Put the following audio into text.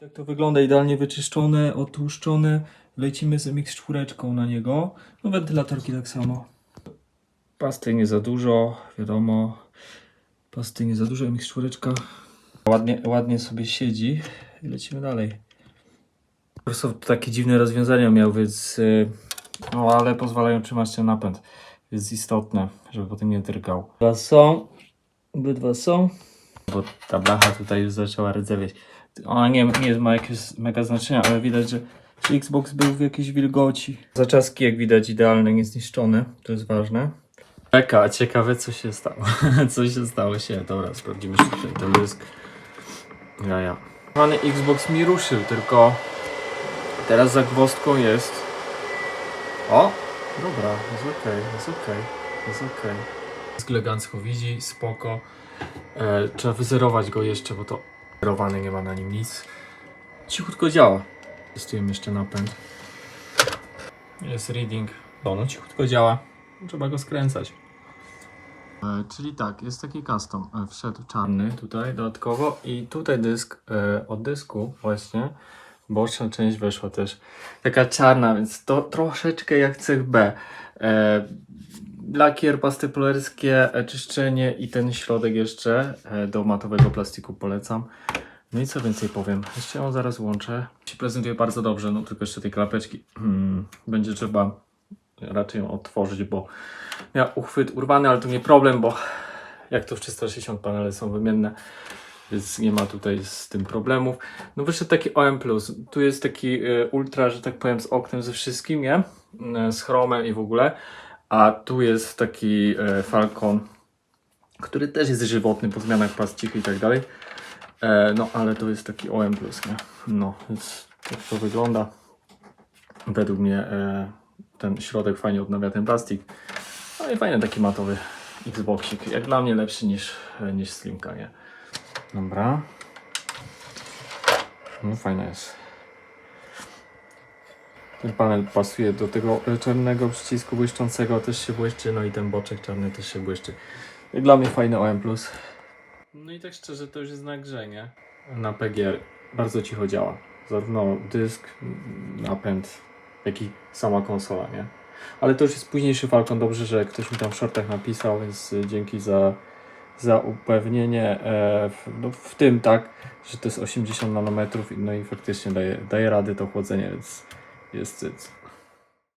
Tak to wygląda, idealnie wyczyszczone, otłuszczone. Lecimy z MX4 na niego. No wentylatorki tak samo. Pasty nie za dużo, wiadomo. Pasty nie za dużo, MX4 ładnie, ładnie sobie siedzi. I lecimy dalej. Prostu takie dziwne rozwiązania miał, więc... y, No ale pozwalają trzymać ten napęd. Jest istotne, żeby potem nie drgał. Dwa są. Obydwa są. Bo ta blacha tutaj już zaczęła rdzewieć. Ona nie, nie ma jakiegoś mega znaczenia, ale widać, że, Xbox był w jakiejś wilgoci. Zaczaski jak widać idealne, niezniszczone. To jest ważne. Czeka, ciekawe co się stało. co się stało się. Dobra, sprawdzimy szybciej ten dysk. Ja, ja. Pan Xbox mi ruszył, tylko teraz zagwozdką jest. O! Dobra, jest okej, jest okej, jest okej. Dysk elegancko widzi, spoko. E, trzeba wyzerować go jeszcze, bo to zerowany nie ma na nim nic. Cichutko działa. Testujemy jeszcze napęd. Jest reading. O, no cichutko działa. Trzeba go skręcać. E, czyli tak, jest taki custom. E, wszedł czarny tutaj dodatkowo i tutaj dysk, e, od dysku właśnie boczna część weszła też taka czarna, więc to troszeczkę jak cech B. E, lakier, pasty polerskie, e, czyszczenie i ten środek jeszcze e, do matowego plastiku polecam. No i co więcej powiem, jeszcze ją zaraz łączę. Się prezentuje bardzo dobrze, no tylko jeszcze tej klapeczki hmm, będzie trzeba raczej ją otworzyć, bo miał uchwyt urwany, ale to nie problem, bo jak to w 360 panele są wymienne, więc nie ma tutaj z tym problemów. No wyszedł taki OM+, tu jest taki y, ultra, że tak powiem, z oknem ze wszystkim, nie? Z chromem i w ogóle. A tu jest taki y, Falcon, który też jest żywotny po zmianach plastik i tak dalej. E, no ale to jest taki OM+, nie? No, więc tak to wygląda. Według mnie e, ten środek fajnie odnawia ten plastik. No i fajny taki matowy Xboxik. Jak dla mnie lepszy niż, niż Slimka, nie? Dobra. No fajne jest. Ten panel pasuje do tego czarnego przycisku błyszczącego, też się błyszczy, no i ten boczek czarny też się błyszczy. I dla mnie fajny OM+. No i tak szczerze, to już jest na grze, nie? Na PGR bardzo cicho działa. Zarówno dysk, napęd, jak i sama konsola, nie? Ale to już jest późniejszy Falcon, dobrze, że ktoś mi tam w shortach napisał, więc y, dzięki za, za upewnienie e, w, no, w tym, tak, że to jest 80 nanometrów, no i faktycznie daje, daje rady to chłodzenie, więc jest cyc.